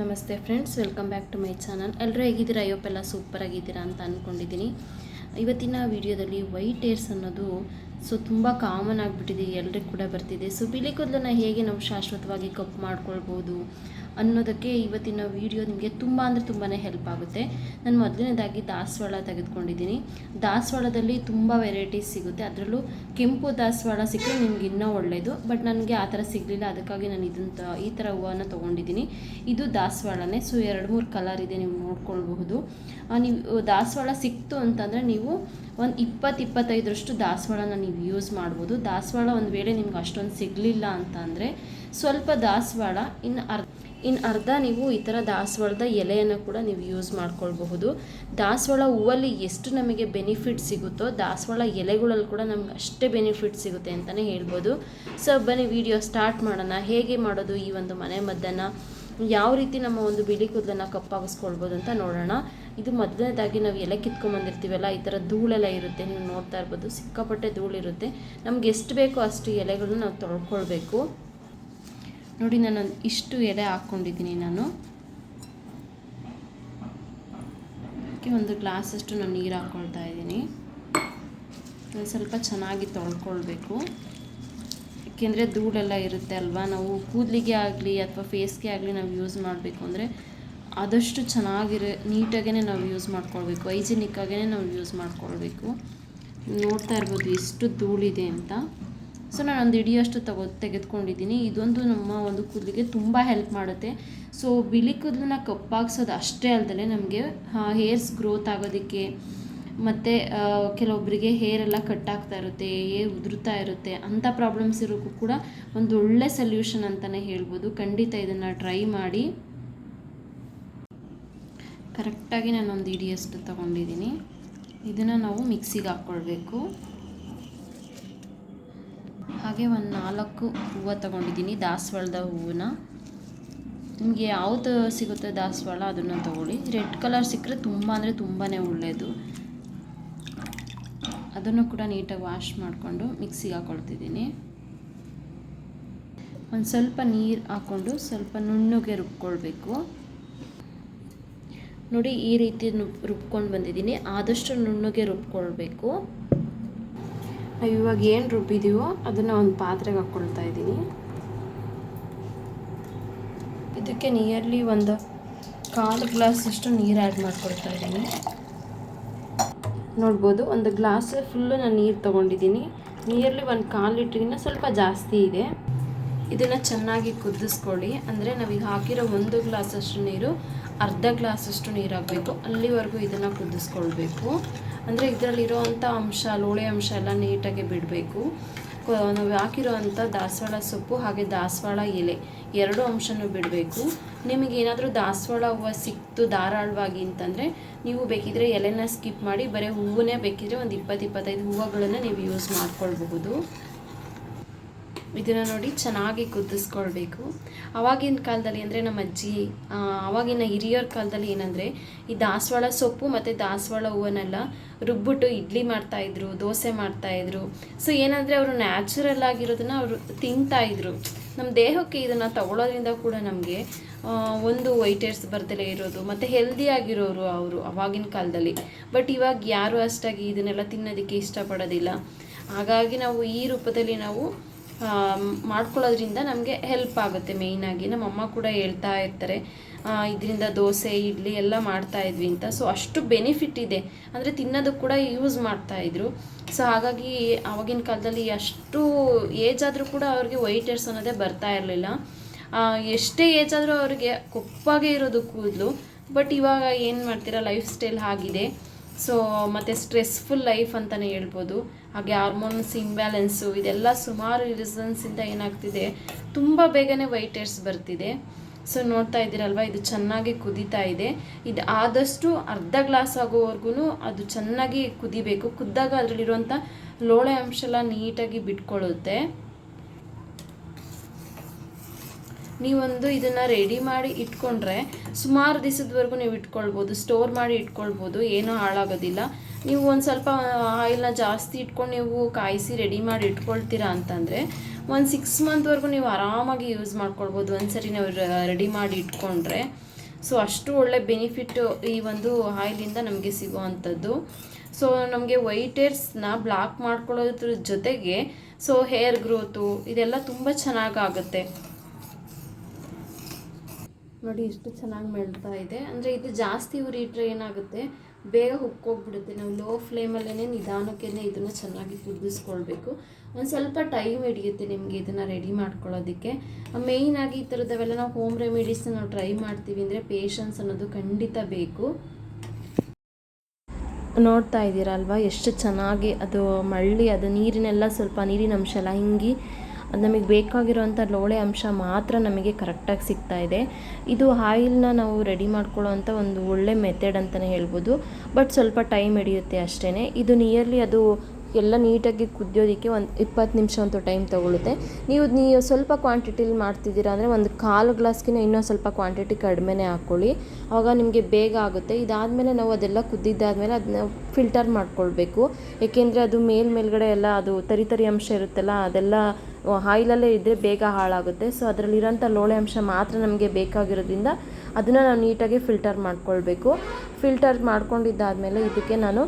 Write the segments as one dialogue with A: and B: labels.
A: ನಮಸ್ತೆ friends welcome back to my channel ಎಲ್ಲರೂ ಹೇಗಿದ್ದೀರಾ? ಅಯ್ಯೋಪೆಲ್ಲ ಸೂಪರ್ ಆಗಿದ್ದೀರಾ ಅಂತ ಅಂದ್ಕೊಂಡಿದ್ದೀನಿ ಇವತ್ತಿನ ವಿಡಿಯೋದಲ್ಲಿ ವೈಟ್ ಏರ್ಸ್ ಅನ್ನೋದು ಸೊ ತುಂಬ ಕಾಮನ್ ಆಗಿಬಿಟ್ಟಿದೆ, ಎಲ್ರಿಗೂ ಕೂಡ ಬರ್ತಿದೆ. ಸೊ ಬಿಳಿ ಕೂದಲನ್ನ ಹೇಗೆ ನಾವು ಶಾಶ್ವತವಾಗಿ ಕಪ್ ಮಾಡ್ಕೊಳ್ಬೋದು? ಅನ್ನೋದಕ್ಕೆ ಇವತ್ತಿನ ವಿಡಿಯೋ ನಿಮಗೆ ತುಂಬ ಅಂದರೆ ತುಂಬಾ ಹೆಲ್ಪ್ ಆಗುತ್ತೆ. ನಾನು ಮೊದಲನೇದಾಗಿ ದಾಸವಾಳ ತೆಗೆದುಕೊಂಡಿದ್ದೀನಿ. ದಾಸವಾಳದಲ್ಲಿ ತುಂಬ ವೆರೈಟೀಸ್ ಸಿಗುತ್ತೆ. ಅದರಲ್ಲೂ ಕೆಂಪು ದಾಸವಾಳ ಸಿಕ್ಕರೆ ನಿಮ್ಗೆ ಇನ್ನೂ ಒಳ್ಳೆಯದು ಬಟ್ ನನಗೆ ಆ ಥರ ಸಿಗಲಿಲ್ಲ. ಅದಕ್ಕಾಗಿ ನಾನು ಇದನ್ನ ಈ ಥರ ಹೂವನ್ನು ತೊಗೊಂಡಿದ್ದೀನಿ. ಇದು ದಾಸವಾಳನೇ. ಸೊ ಎರಡು ಮೂರು ಕಲರ್ ಇದೆ ನೀವು ನೋಡ್ಕೊಳ್ಬಹುದು. ನೀವು, ದಾಸವಾಳ ಸಿಕ್ತು ಅಂತಂದರೆ ನೀವು ಒಂದು ಇಪ್ಪತ್ತು ಇಪ್ಪತ್ತೈದರಷ್ಟು ದಾಸವಾಳನ ನೀವು ಯೂಸ್ ಮಾಡ್ಬೋದು. ದಾಸವಾಳ ಒಂದು ವೇಳೆ ನಿಮ್ಗೆ ಅಷ್ಟೊಂದು ಸಿಗಲಿಲ್ಲ ಅಂತ ಅಂದರೆ ಸ್ವಲ್ಪ ದಾಸವಾಳ ಇನ್ನು ಅರ್ಧ ಇನ್ನು ಅರ್ಧ ನೀವು ಈ ಥರ ದಾಸವಾಳದ ಎಲೆಯನ್ನು ಕೂಡ ನೀವು ಯೂಸ್ ಮಾಡ್ಕೊಳ್ಬಹುದು. ದಾಸವಾಳ ಹೂವಲ್ಲಿ ಎಷ್ಟು ನಮಗೆ ಬೆನಿಫಿಟ್ ಸಿಗುತ್ತೋ, ದಾಸವಾಳ ಎಲೆಗಳಲ್ಲಿ ಕೂಡ ನಮ್ಗೆ ಅಷ್ಟೇ ಬೆನಿಫಿಟ್ ಸಿಗುತ್ತೆ ಅಂತಲೇ ಹೇಳ್ಬೋದು. ಸೊ, ಬನ್ನಿ, ವಿಡಿಯೋ ಸ್ಟಾರ್ಟ್ ಮಾಡೋಣ. ಹೇಗೆ ಮಾಡೋದು ಈ ಒಂದು ಮನೆ ಮದ್ದನ್ನು? ಯಾವ ರೀತಿ ನಮ್ಮ ಒಂದು ಬಿಳಿ ಕೂದಲನ್ನು ಕಪ್ಪಾಗಿಸ್ಕೊಳ್ಬೋದು ಅಂತ ನೋಡೋಣ. ಇದು ಮೊದಲನೇದಾಗಿ ನಾವು ಎಲೆ ಕಿತ್ಕೊಂಬಂದಿರ್ತೀವಲ್ಲ ಈ ಥರ ಧೂಳೆಲ್ಲ ಇರುತ್ತೆ, ನೀವು ನೋಡ್ತಾ ಇರ್ಬೋದು. ಸಿಕ್ಕಾಪಟ್ಟೆ ಧೂಳಿರುತ್ತೆ. ನಮ್ಗೆ ಎಷ್ಟು ಬೇಕೋ ಅಷ್ಟು ಎಲೆಗಳನ್ನ ನಾವು ತೊಳ್ಕೊಳ್ಬೇಕು. ನೋಡಿ ನಾನು ಇಷ್ಟು ಎಡೆ ಹಾಕ್ಕೊಂಡಿದ್ದೀನಿ ನಾನು. ಅದಕ್ಕೆ ಒಂದು ಗ್ಲಾಸಷ್ಟು ನಾನು ನೀರು ಹಾಕ್ಕೊಳ್ತಾ ಇದ್ದೀನಿ. ಸ್ವಲ್ಪ ಚೆನ್ನಾಗಿ ತೊಳ್ಕೊಳ್ಬೇಕು. ಏಕೆಂದರೆ ಧೂಳೆಲ್ಲ ಇರುತ್ತೆ ಅಲ್ವಾ? ನಾವು ಕೂದಲಿಗೆ ಆಗಲಿ ಅಥವಾ ಫೇಸ್ಗೆ ಆಗಲಿ ನಾವು ಯೂಸ್ ಮಾಡಬೇಕು ಅಂದರೆ ಆದಷ್ಟು ಚೆನ್ನಾಗಿರೋ ನೀಟಾಗೇ ನಾವು ಯೂಸ್ ಮಾಡ್ಕೊಳ್ಬೇಕು. ಹೈಜಿನಿಕ್ಕಾಗೇ ನಾವು ಯೂಸ್ ಮಾಡ್ಕೊಳ್ಬೇಕು. ನೋಡ್ತಾ ಇರ್ಬೋದು ಎಷ್ಟು ಧೂಳಿದೆ ಅಂತ. ಸೊ ನಾನು ಒಂದು ಇಡಿಯಷ್ಟು ತಗೋ ತೆಗೆದುಕೊಂಡಿದ್ದೀನಿ. ಇದೊಂದು ನಮ್ಮ ಒಂದು ಕೂದಲಿಗೆ ತುಂಬ ಹೆಲ್ಪ್ ಮಾಡುತ್ತೆ. ಸೊ ಬಿಳಿ ಕೂದಲನ್ನ ಕಪ್ಪಾಗಿಸೋದು ಅಷ್ಟೇ ಅಲ್ಲದೆ ನಮಗೆ ಹೇರ್ಸ್ ಗ್ರೋತ್ ಆಗೋದಕ್ಕೆ ಮತ್ತು ಕೆಲವೊಬ್ಬರಿಗೆ ಕಟ್ ಆಗ್ತಾ ಇರುತ್ತೆ ಹೇರ್ ಉದುರುತ್ತಾ ಇರುತ್ತೆ ಅಂಥ ಪ್ರಾಬ್ಲಮ್ಸ್ ಇರೋಕ್ಕೂ ಕೂಡ ಒಂದು ಒಳ್ಳೆ ಸೊಲ್ಯೂಷನ್ ಅಂತಲೇ ಹೇಳ್ಬೋದು. ಖಂಡಿತ ಇದನ್ನು ಟ್ರೈ ಮಾಡಿ. ಕರೆಕ್ಟಾಗಿ ನಾನು ಒಂದು ಇಡಿಯಷ್ಟು ತೊಗೊಂಡಿದ್ದೀನಿ. ಇದನ್ನು ನಾವು ಮಿಕ್ಸಿಗೆ ಹಾಕ್ಕೊಳ್ಬೇಕು ಹಾಗೆ ಒಂದು ನಾಲ್ಕು ಹೂವು ತೊಗೊಂಡಿದ್ದೀನಿ, ದಾಸವಾಳದ ಹೂವನ್ನ ನಿಮಗೆ ಯಾವುದು ಸಿಗುತ್ತೆ ದಾಸವಾಳ? ಅದನ್ನು ತೊಗೊಳ್ಳಿ. ರೆಡ್ ಕಲರ್ ಸಿಕ್ಕರೆ ತುಂಬ ಅಂದರೆ ತುಂಬಾ ಒಳ್ಳೆಯದು ಅದನ್ನು ಕೂಡ ನೀಟಾಗಿ ವಾಶ್ ಮಾಡಿಕೊಂಡು ಮಿಕ್ಸಿಗೆ ಹಾಕ್ಕೊಳ್ತಿದ್ದೀನಿ ಒಂದು ಸ್ವಲ್ಪ ನೀರು ಹಾಕ್ಕೊಂಡು ಸ್ವಲ್ಪ ನುಣ್ಣಗೆ ರುಬ್ಕೊಳ್ಬೇಕು. ನೋಡಿ ಈ ರೀತಿ ರುಬ್ಕೊಂಡು ಬಂದಿದ್ದೀನಿ. ಆದಷ್ಟು ನುಣ್ಣಗೆ ರುಬ್ಕೊಳ್ಬೇಕು. ಇವಾಗ ಏನು ರುಬ್ಬಿದೀವೋ ಅದನ್ನು ಒಂದು ಪಾತ್ರೆಗೆ ಹಾಕ್ಕೊಳ್ತಾ ಇದ್ದೀನಿ ಇದಕ್ಕೆ ನಿಯರ್ಲಿ ಒಂದು ಕಾಲು ಗ್ಲಾಸಷ್ಟು ನೀರು ಆ್ಯಡ್ ಮಾಡ್ಕೊಳ್ತಾ ಇದ್ದೀನಿ ನೋಡ್ಬೋದು, ಒಂದು ಗ್ಲಾಸ್ ಫುಲ್ಲು ನಾನು ನೀರು ತೊಗೊಂಡಿದ್ದೀನಿ ನಿಯರ್ಲಿ ಒಂದು ಕಾಲು ಲೀಟ್ರಿಗಿಂತ ಸ್ವಲ್ಪ ಜಾಸ್ತಿ ಇದೆ. ಇದನ್ನು ಚೆನ್ನಾಗಿ ಕುದಿಸ್ಕೊಳ್ಳಿ. ಅಂದರೆ ನಾವೀಗ ಹಾಕಿರೋ ಒಂದು ಗ್ಲಾಸಷ್ಟು ನೀರು ಅರ್ಧ ಗ್ಲಾಸಷ್ಟು ನೀರು ಅಲ್ಲಿವರೆಗೂ ಇದನ್ನು ಕುದಿಸ್ಕೊಳ್ಬೇಕು. ಅಂದರೆ ಇದರಲ್ಲಿರೋವಂಥ ಅಂಶ, ಲೋಳೆ ಅಂಶ ಎಲ್ಲ ನೀಟಾಗಿ ಬಿಡಬೇಕು. ನಾವು ಹಾಕಿರೋವಂಥ ದಾಸವಾಳ ಸೊಪ್ಪು ಹಾಗೆ ದಾಸವಾಳ ಎಲೆ ಎರಡು ಅಂಶನೂ ಬಿಡಬೇಕು. ನಿಮಗೆ ಏನಾದರೂ ದಾಸವಾಳ ಹೂವು ಸಿಕ್ತು ಧಾರಾಳವಾಗಿ ಅಂತಂದರೆ ನೀವು ಬೇಕಿದ್ರೆ ಎಲೆನ ಸ್ಕಿಪ್ ಮಾಡಿ ಬರೀ ಹೂವನ್ನೇ ಬೇಕಿದ್ರೆ ಒಂದು ಇಪ್ಪತ್ತು, ಇಪ್ಪತ್ತೈದು ಹೂವುಗಳನ್ನು ನೀವು ಯೂಸ್ ಮಾಡ್ಕೊಳ್ಬಹುದು. ಇದನ್ನು ನೋಡಿ ಚೆನ್ನಾಗಿ ಕುದಿಸ್ಕೊಳ್ಬೇಕು ಆವಾಗಿನ ಕಾಲದಲ್ಲಿ ಅಂದರೆ ನಮ್ಮ ಅಜ್ಜಿ ಆವಾಗಿನ ಹಿರಿಯರ ಕಾಲದಲ್ಲಿ ಏನಂದರೆ ಈ ದಾಸವಾಳ ಸೊಪ್ಪು ಮತ್ತು ದಾಸವಾಳ ಹೂವನ್ನೆಲ್ಲ ರುಬ್ಬಿಟ್ಟು ಇಡ್ಲಿ ಮಾಡ್ತಾಯಿದ್ರು ದೋಸೆ ಮಾಡ್ತಾಯಿದ್ರು ಸೊ ಏನಂದರೆ ಅವರು ನ್ಯಾಚುರಲ್ ಆಗಿರೋದನ್ನ ಅವರು ತಿಂತಾಯಿದ್ರು ನಮ್ಮ ದೇಹಕ್ಕೆ ಇದನ್ನು ತಗೊಳ್ಳೋದ್ರಿಂದ ಕೂಡ ನಮಗೆ ಒಂದು ವೈಟೇರ್ಸ್ ಬರ್ದಲೇ ಇರೋದು, ಮತ್ತು ಹೆಲ್ದಿ ಆಗಿರೋರು ಅವರು ಅವಾಗಿನ ಕಾಲದಲ್ಲಿ. ಬಟ್ ಇವಾಗ ಯಾರು ಅಷ್ಟಾಗಿ ಇದನ್ನೆಲ್ಲ ತಿನ್ನೋದಕ್ಕೆ ಇಷ್ಟಪಡೋದಿಲ್ಲ. ಹಾಗಾಗಿ ನಾವು ಈ ರೂಪದಲ್ಲಿ ನಾವು ಮಾಡ್ಕೊಳ್ಳೋದ್ರಿಂದ ನಮಗೆ ಹೆಲ್ಪ್ ಆಗುತ್ತೆ ಮೇಯ್ನಾಗಿ ನಮ್ಮ ಅಮ್ಮ ಕೂಡ ಹೇಳ್ತಾ ಇರ್ತಾರೆ ಇದರಿಂದ ದೋಸೆ, ಇಡ್ಲಿ ಎಲ್ಲ ಮಾಡ್ತಾ ಇದ್ವಿ ಅಂತ. ಸೊ ಅಷ್ಟು ಬೆನಿಫಿಟ್ ಇದೆ. ಅಂದರೆ ತಿನ್ನೋದಕ್ಕೆ ಕೂಡ ಯೂಸ್ ಮಾಡ್ತಾ ಇದ್ರು. ಸೊ ಹಾಗಾಗಿ ಆವಾಗಿನ ಕಾಲದಲ್ಲಿ ಅಷ್ಟು ಏಜ್ ಆದರೂ ಕೂಡ ಅವ್ರಿಗೆ ವೈಟರ್ಸ್ ಅನ್ನೋದೇ ಬರ್ತಾ ಇರಲಿಲ್ಲ. ಎಷ್ಟೇ ಏಜ್ ಆದರೂ ಅವ್ರಿಗೆ ಕೊಪ್ಪಾಗೆ ಇರೋದು ಕೂದಲು. ಬಟ್ ಇವಾಗ ಏನು ಮಾಡ್ತೀರಾ ಲೈಫ್ ಸ್ಟೈಲ್ ಆಗಿದೆ ಸೊ ಮತ್ತು ಸ್ಟ್ರೆಸ್ಫುಲ್ ಲೈಫ್ ಅಂತಲೇ ಹೇಳ್ಬೋದು. ಹಾಗೆ ಹಾರ್ಮೋನ್ಸ್ ಇಂಬ್ಯಾಲೆನ್ಸು ಇದೆಲ್ಲ ಸುಮಾರು ರೀಸನ್ಸಿಂದ ಏನಾಗ್ತಿದೆ, ತುಂಬ ಬೇಗನೆ ವೈಟ್ ಏರ್ಸ್ ಬರ್ತಿದೆ. ಸೊ ನೋಡ್ತಾ ಇದ್ದೀರಲ್ವ, ಇದು ಚೆನ್ನಾಗಿ ಕುದೀತಾ ಇದೆ. ಇದು ಆದಷ್ಟು ಅರ್ಧ ಗ್ಲಾಸ್ ಆಗೋವರೆಗೂ ಅದು ಚೆನ್ನಾಗಿ ಕುದಿಬೇಕು. ಕುದ್ದಾಗ ಅದರಲ್ಲಿರುವಂಥ ಲೋಳೆ ಅಂಶ ಎಲ್ಲ ನೀಟಾಗಿ ಬಿಟ್ಕೊಳ್ಳುತ್ತೆ. ನೀವೊಂದು ಇದನ್ನು ರೆಡಿ ಮಾಡಿ ಇಟ್ಕೊಂಡ್ರೆ ಸುಮಾರು ದಿವಸದವರೆಗೂ ನೀವು ಇಟ್ಕೊಳ್ಬೋದು ಸ್ಟೋರ್ ಮಾಡಿ ಇಟ್ಕೊಳ್ಬೋದು, ಏನೂ ಹಾಳಾಗೋದಿಲ್ಲ. ನೀವು ಒಂದು ಸ್ವಲ್ಪ ಆಯಿಲ್ನ ಜಾಸ್ತಿ ಇಟ್ಕೊಂಡು ನೀವು ಕಾಯಿಸಿ ರೆಡಿ ಮಾಡಿ ಇಟ್ಕೊಳ್ತೀರಾ ಅಂತಂದರೆ ಒಂದು ಸಿಕ್ಸ್ ಮಂತ್ವರೆಗೂ ನೀವು ಆರಾಮಾಗಿ ಯೂಸ್ ಮಾಡ್ಕೊಳ್ಬೋದು. ಒಂದು ಸರಿ ನಾವು ರೆಡಿ ಮಾಡಿ ಇಟ್ಕೊಂಡ್ರೆ. ಸೊ ಅಷ್ಟು ಒಳ್ಳೆ ಬೆನಿಫಿಟ್ ಈ ಒಂದು ಆಯಿಲಿಂದ ನಮಗೆ ಸಿಗುವಂಥದ್ದು. ಸೊ ನಮಗೆ ವೈಟ್ ಹೇರ್ಸ್ನ ಬ್ಲಾಕ್ ಮಾಡ್ಕೊಳ್ಳೋದ್ರ ಜೊತೆಗೆ ಸೊ ಹೇರ್ ಗ್ರೋತು ಇದೆಲ್ಲ ತುಂಬ ಚೆನ್ನಾಗಾಗುತ್ತೆ. ನೋಡಿ ಎಷ್ಟು ಚೆನ್ನಾಗಿ ಮೆಳ್ತಾ ಇದೆ. ಅಂದರೆ ಇದು ಜಾಸ್ತಿ ಉರಿಟ್ರೆ ಏನಾಗುತ್ತೆ? ಬೇಗ ಹುಕ್ಕೋಗ್ಬಿಡುತ್ತೆ. ನಾವು ಲೋ ಫ್ಲೇಮಲ್ಲೇ ನಿಧಾನಕ್ಕೇ ಇದನ್ನು ಚೆನ್ನಾಗಿ ಕುದಿಸ್ಕೊಳ್ಬೇಕು. ಒಂದು ಸ್ವಲ್ಪ ಟೈಮ್ ಹಿಡಿಯುತ್ತೆ ನಿಮಗೆ ಇದನ್ನು ರೆಡಿ ಮಾಡ್ಕೊಳ್ಳೋದಕ್ಕೆ. ಮೇಯ್ನಾಗಿ ಈ ಥರದವೆಲ್ಲ ನಾವು ಹೋಮ್ ರೆಮಿಡೀಸ್ನ ನಾವು ಟ್ರೈ ಮಾಡ್ತೀವಿ ಅಂದರೆ ಪೇಷನ್ಸ್ ಅನ್ನೋದು ಖಂಡಿತ ಬೇಕು. ನೋಡ್ತಾ ಇದ್ದೀರಲ್ವಾ ಎಷ್ಟು ಚೆನ್ನಾಗಿ ಅದು ಮಳ್ಳಿ, ಅದು ನೀರಿನೆಲ್ಲ ಸ್ವಲ್ಪ ನೀರಿನ ಅಂಶ ಎಲ್ಲ ಹಿಂಗಿ ನಮಗೆ ಬೇಕಾಗಿರೋವಂಥ ಲೋಳೆ ಅಂಶ ಮಾತ್ರ ನಮಗೆ ಕರೆಕ್ಟಾಗಿ ಸಿಗ್ತಾ ಇದೆ. ಇದು ಆಯಿಲ್ನ ನಾವು ರೆಡಿ ಮಾಡ್ಕೊಳ್ಳೋವಂಥ ಒಂದು ಒಳ್ಳೆ ಮೆಥಡ್ ಅಂತಲೇ ಹೇಳ್ಬೋದು. ಬಟ್ ಸ್ವಲ್ಪ ಟೈಮ್ ಹಿಡಿಯುತ್ತೆ ಅಷ್ಟೇ ಇದು ನಿಯರ್ಲಿ ಅದು ಎಲ್ಲ ನೀಟಾಗಿ ಕುದಿಯೋದಕ್ಕೆ ಒಂದು ಇಪ್ಪತ್ತು ನಿಮಿಷ ಅಂತೂ ಟೈಮ್ ತೊಗೊಳುತ್ತೆ. ನೀವು ನೀವು ಸ್ವಲ್ಪ ಕ್ವಾಂಟಿಟಿಲಿ ಮಾಡ್ತಿದ್ದೀರಾ ಅಂದರೆ ಒಂದು ಕಾಲು ಗ್ಲಾಸ್ಗಿನ ಇನ್ನೊಂದು ಸ್ವಲ್ಪ ಕ್ವಾಂಟಿಟಿ ಕಡಿಮೆನೇ ಹಾಕ್ಕೊಳ್ಳಿ. ಆವಾಗ ನಿಮಗೆ ಬೇಗ ಆಗುತ್ತೆ. ಇದಾದಮೇಲೆ ನಾವು ಅದೆಲ್ಲ ಕುದ್ದಿದ್ದಾದಮೇಲೆ ಅದನ್ನ ಫಿಲ್ಟರ್ ಮಾಡ್ಕೊಳ್ಬೇಕು. ಏಕೆಂದರೆ ಅದು ಮೇಲ್ ಮೇಲ್ಗಡೆ ಎಲ್ಲ ಅದು ತರಿ ತರಿ ಅಂಶ ಇರುತ್ತಲ್ಲ ಅದೆಲ್ಲ ಆಯಿಲಲ್ಲೇ ಇದ್ದರೆ ಬೇಗ ಹಾಳಾಗುತ್ತೆ. ಸೊ ಅದರಲ್ಲಿರೋಂಥ ಲೋಳೆ ಅಂಶ ಮಾತ್ರ ನಮಗೆ ಬೇಕಾಗಿರೋದ್ರಿಂದ ಅದನ್ನು ನಾವು ನೀಟಾಗಿ ಫಿಲ್ಟರ್ ಮಾಡ್ಕೊಳ್ಬೇಕು. ಫಿಲ್ಟರ್ ಮಾಡ್ಕೊಂಡಿದ್ದಾದಮೇಲೆ ಇದಕ್ಕೆ ನಾನು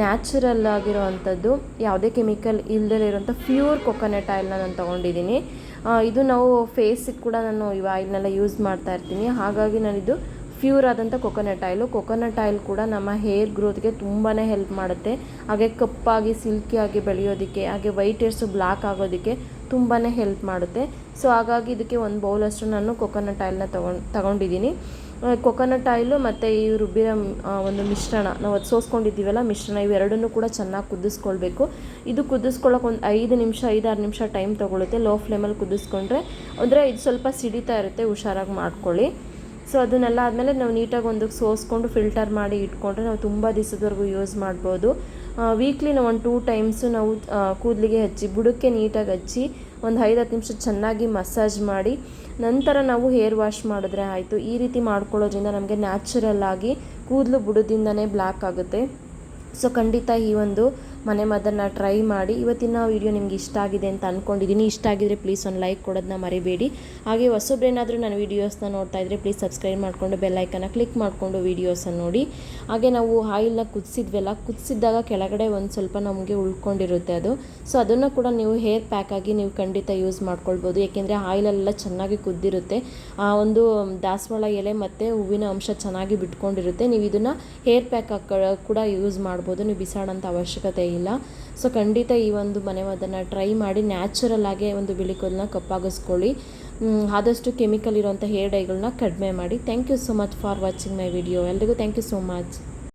A: ನ್ಯಾಚುರಲ್ ಆಗಿರೋವಂಥದ್ದು ಯಾವುದೇ ಕೆಮಿಕಲ್ ಇಲ್ಲದೇ ಇರೋಂಥ ಪ್ಯೂರ್ ಕೊಕೊನಟ್ ಆಯಿಲ್ನ ನಾನು ತೊಗೊಂಡಿದ್ದೀನಿ. ಇದು ನಾವು ಫೇಸಿಗೆ ಕೂಡ ನಾನು ಈ ಆಯಿಲ್ನೆಲ್ಲ ಯೂಸ್ ಮಾಡ್ತಾ ಇರ್ತೀನಿ. ಹಾಗಾಗಿ ನಾನಿದು ಪ್ಯೂರ್ ಆದಂಥ ಕೊಕೊನಟ್ ಆಯಿಲು ಕೊಕೊನಟ್ ಆಯಿಲ್ ಕೂಡ ನಮ್ಮ ಹೇರ್ ಗ್ರೋತ್ಗೆ ತುಂಬಾ ಹೆಲ್ಪ್ ಮಾಡುತ್ತೆ. ಹಾಗೆ ಕಪ್ಪಾಗಿ ಸಿಲ್ಕಿಯಾಗಿ ಬೆಳೆಯೋದಕ್ಕೆ, ಹಾಗೆ ವೈಟ್ ಹೇರ್ಸು ಬ್ಲ್ಯಾಕ್ ಆಗೋದಕ್ಕೆ ತುಂಬಾ ಹೆಲ್ಪ್ ಮಾಡುತ್ತೆ. ಸೊ ಹಾಗಾಗಿ ಇದಕ್ಕೆ ಒಂದು ಬೌಲಷ್ಟು ನಾನು ಕೊಕೊನಟ್ ಆಯಿಲ್ನ ತಗೊಂಡು, ತಗೊಂಡಿದ್ದೀನಿ. ಕೊಕೊನಟ್ ಆಯಿಲು ಮತ್ತು ಈ ರುಬ್ಬಿರೋ ಒಂದು ಮಿಶ್ರಣ, ನಾವು ಅದು ಸೋಸ್ಕೊಂಡಿದ್ದೀವಲ್ಲ, ಮಿಶ್ರಣ ಇವೆರಡನ್ನೂ ಕೂಡ ಚೆನ್ನಾಗಿ ಕುದಿಸ್ಕೊಳ್ಬೇಕು. ಇದು ಕುದಿಸ್ಕೊಳ್ಳೋಕೆ ಒಂದು ಐದು ನಿಮಿಷ, ಐದಾರು ನಿಮಿಷ ಟೈಮ್ ತೊಗೊಳುತ್ತೆ. ಲೋ ಫ್ಲೇಮಲ್ಲಿ ಕುದಿಸ್ಕೊಂಡ್ರೆ, ಅಂದರೆ ಇದು ಸ್ವಲ್ಪ ಸಿಡಿತಾ ಇರುತ್ತೆ, ಹುಷಾರಾಗಿ ಮಾಡ್ಕೊಳ್ಳಿ. ಸೊ ಅದನ್ನೆಲ್ಲ ಆದಮೇಲೆ ನಾವು ನೀಟಾಗಿ ಒಂದು ಸೋಸ್ಕೊಂಡು ಫಿಲ್ಟರ್ ಮಾಡಿ ಇಟ್ಕೊಂಡ್ರೆ ನಾವು ತುಂಬ ದಿವಸದವರೆಗೂ ಯೂಸ್ ಮಾಡ್ಬೋದು. ವೀಕ್ಲಿ ನಾವು ಒಂದು ಟೂ ಟೈಮ್ಸು ನಾವು ಕೂದಲಿಗೆ ಹಚ್ಚಿ, ಬುಡಕ್ಕೆ ನೀಟಾಗಿ ಹಚ್ಚಿ ಒಂದು ಐದು ಹತ್ತು ನಿಮಿಷ ಚೆನ್ನಾಗಿ ಮಸಾಜ್ ಮಾಡಿ, ನಂತರ ನಾವು ಹೇರ್ ವಾಶ್ ಮಾಡಿದ್ರೆ ಆಯಿತು. ಈ ರೀತಿ ಮಾಡ್ಕೊಳ್ಳೋದ್ರಿಂದ ನಮಗೆ ನ್ಯಾಚುರಲ್ ಆಗಿ ಕೂದಲು ಬುಡದಿಂದನೇ ಬ್ಲ್ಯಾಕ್ ಆಗುತ್ತೆ. ಸೊ ಖಂಡಿತ ಈ ಒಂದು ಮನೆ ಮದ್ದನ್ನು ಟ್ರೈ ಮಾಡಿ. ಇವತ್ತಿನ ವಿಡಿಯೋ ನಿಮ್ಗೆ ಇಷ್ಟ ಆಗಿದೆ ಅಂತ ಅಂದ್ಕೊಂಡಿದ್ದೀನಿ ಇಷ್ಟ ಆಗಿದ್ರೆ ಪ್ಲೀಸ್ ಒಂದು ಲೈಕ್ ಕೊಡೋದನ್ನ ಮರಿಬೇಡಿ. ಹಾಗೆ ಹೊಸಬ್ರೇನಾದರೂ ನನ್ನ ವೀಡಿಯೋಸ್ನ ನೋಡ್ತಾ ಇದ್ದರೆ ಪ್ಲೀಸ್ ಸಬ್ಸ್ಕ್ರೈಬ್ ಮಾಡಿಕೊಂಡು ಬೆಲ್ಲೈಕನ್ನ ಕ್ಲಿಕ್ ಮಾಡಿಕೊಂಡು ವೀಡಿಯೋಸನ್ನು ನೋಡಿ. ಹಾಗೆ ನಾವು ಆಯಿಲ್ನ ಕುದಿಸಿದ್ವಲ್ಲ, ಕುದಿಸಿದ್ದಾಗ ಕೆಳಗಡೆ ಒಂದು ಸ್ವಲ್ಪ ನಮಗೆ ಉಳ್ಕೊಂಡಿರುತ್ತೆ ಅದು. ಸೊ ಅದನ್ನು ಕೂಡ ನೀವು ಹೇರ್ ಪ್ಯಾಕ್ ಆಗಿ ನೀವು ಖಂಡಿತ ಯೂಸ್ ಮಾಡ್ಕೊಳ್ಬೋದು. ಏಕೆಂದರೆ ಆಯಿಲೆಲ್ಲ ಚೆನ್ನಾಗಿ ಕುದ್ದಿರುತ್ತೆ. ಆ ಒಂದು ದಾಸವಾಳ ಎಲೆ ಮತ್ತು ಹೂವಿನ ಅಂಶ ಚೆನ್ನಾಗಿ ಬಿಟ್ಕೊಂಡಿರುತ್ತೆ. ನೀವು ಇದನ್ನು ಹೇರ್ ಪ್ಯಾಕ್ ಕೂಡ ಯೂಸ್ ಮಾಡ್ಬೋದು. ನೀವು ಬಿಸಾಡೋಂಥ ಅವಶ್ಯಕತೆ ಇಲ್ಲ. ಸೊ ಖಂಡಿತ ಈ ಒಂದು ಮನೆ ಮದ್ದನ್ನು ಟ್ರೈ ಮಾಡಿ ನ್ಯಾಚುರಲ್ ಆಗಿ ಒಂದು ಬಿಳಿ ಕೂದಲನ್ನ ಕಪ್ಪಾಗಿಸ್ಕೊಳ್ಳಿ ಆದಷ್ಟು ಕೆಮಿಕಲ್ ಇರೋಂಥ ಹೇರ್ ಡೈಗಳನ್ನ ಕಡಿಮೆ ಮಾಡಿ. Thank you so much for watching my video ಎಲ್ರಿಗೂ ಥ್ಯಾಂಕ್ ಯು ಸೋ ಮಚ್